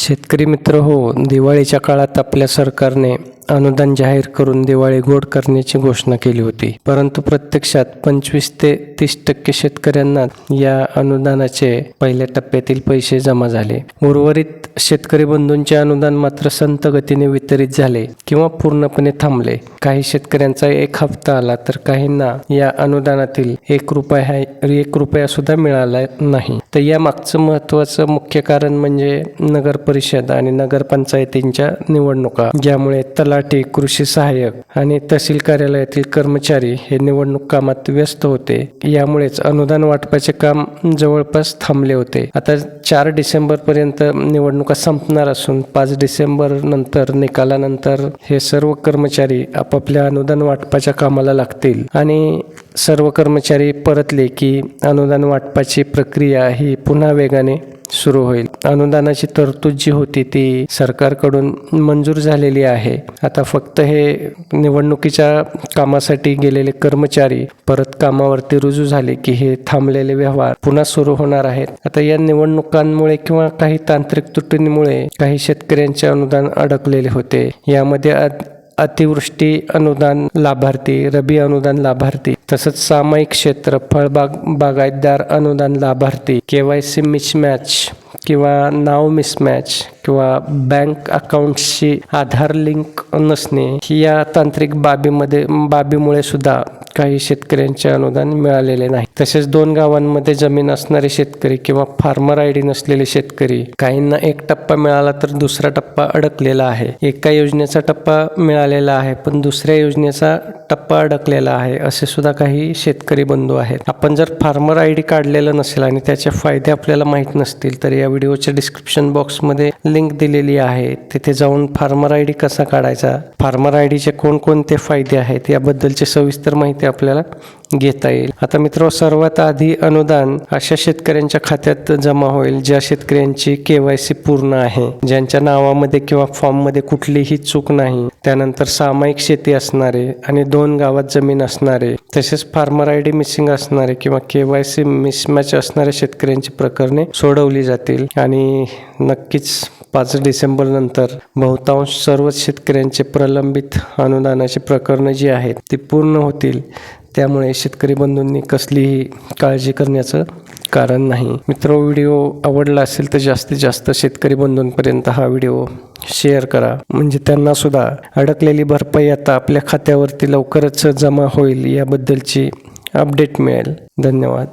शेतकरी मित्र हो दिवाळीच्या काळात आपल्या सरकारने अनुदान जाहीर करून दिवाळी गोड करण्याची घोषणा केली होती. परंतु प्रत्यक्षात पंचवीस ते तीस टक्के शेतकऱ्यांना या अनुदानाचे पहिल्या टप्प्यातील पैसे जमा झाले. उर्वरित शेतकरी बंधूंचे अनुदान मात्र संत गतीने वितरित झाले किंवा पूर्णपणे थांबले. काही शेतकऱ्यांचा एक हप्ता आला तर काहींना या अनुदानातील एक रुपया एक रुपया सुद्धा मिळाला नाही. तर या मागचं महत्वाचं मुख्य कारण म्हणजे नगर परिषद आणि नगरपंचायतींच्या निवडणुका ज्यामुळे तलाठी कृषी सहाय्यक आणि तहसील कार्यालयातील कर्मचारी हे निवडणूक कामात व्यस्त होते. यामुळेच अनुदान वाटपाचे काम जवळपास थांबले होते. आता चार डिसेंबर पर्यंत निवडणूक संपणार असून पाच डिसेंबर नंतर निकालानंतर हे सर्व कर्मचारी आपापल्या अनुदान वाटपाच्या कामाला लागतील. आणि सर्व कर्मचारी परतले की अनुदान वाटपाची प्रक्रिया ही पुन्हा वेगाने सुरू होईल. अनुदानाची तरतूद जी होती ती सरकारकडून मंजूर झालेली आहे. आता फक्त हे निवडणुकीच्या कामासाठी गेलेले कर्मचारी परत कामावरती रुजू झाले की हे थांबलेले व्यवहार पुन्हा सुरू होणार आहेत. आता या निवडणुकांमुळे किंवा काही तांत्रिक त्रुटींमुळे काही शेतकऱ्यांचे अनुदान अडकलेले होते. यामध्ये अतिवृष्टी अनुदान लाभार्थी रबी अनुदान लाभार्थी तसंच सामायिक क्षेत्र फळबाग बागायतदार अनुदान लाभार्थी के वाय सी मिसमॅच किंवा नाव मिसमॅच किंवा बँक अकाउंटशी आधार लिंक नसणे या तांत्रिक बाबीमध्ये बाबीमुळे सुद्धा काही शेतकऱ्यांचे अनुदान मिळालेले नाही. तसेच दोन गावांमध्ये जमीन असणारे शेतकरी किंवा फार्मर आय डी नसलेले शेतकरी काहींना एक टप्पा मिळाला तर दुसरा टप्पा अडकलेला आहे. एका योजनेचा टप्पा मिळालेला आहे पण दुसऱ्या योजनेचा टप्पा अडकलेला आहे असे सुद्धा काही शेतकरी बंधू आहेत. आपण जर फार्मर आय डी काढलेलं नसेल आणि त्याचे फायदे आपल्याला माहीत नसतील तर या व्हिडिओच्या डिस्क्रिप्शन बॉक्समध्ये लिंक दिलेली आहे. तिथे जाऊन फार्मर आय डी कसा काढायचा? फार्मर आय डीचे कोणकोणते फायदे आहेत? याबद्दलची सविस्तर माहिती आपल्याला घेता येईल. आता मित्र सर्वात आधी अनुदान अशा शेतकऱ्यांच्या खात्यात जमा होईल ज्या शेतकऱ्यांची केवायसी पूर्ण आहे. ज्यांच्या नावामध्ये किंवा फॉर्ममध्ये कुठलीही चूक नाही. त्यानंतर सामायिक शेती असणारे आणि दोन गावात जमीन असणारे तसेच फार्मर आय डी मिसिंग असणारे किंवा केवायसी मिसमॅच असणाऱ्या शेतकऱ्यांची प्रकरणे सोडवली जातील. आणि नक्कीच पाच डिसेंबर नंतर बहुतांश सर्वच शेतकऱ्यांचे प्रलंबित अनुदानाची प्रकरणं जी आहेत ती पूर्ण होतील. त्यामुळे शेतकरी बंधूंनी कसलीही काळजी करण्याचं कारण नाही. मित्र व्हिडिओ आवडला असेल तर जास्तीत जास्त शेतकरी बंधूंपर्यंत हा व्हिडिओ शेअर करा. म्हणजे त्यांना सुद्धा अडकलेली भरपाई आता आपल्या खात्यावरती लवकरच जमा होईल याबद्दलची अपडेट मिळेल. धन्यवाद.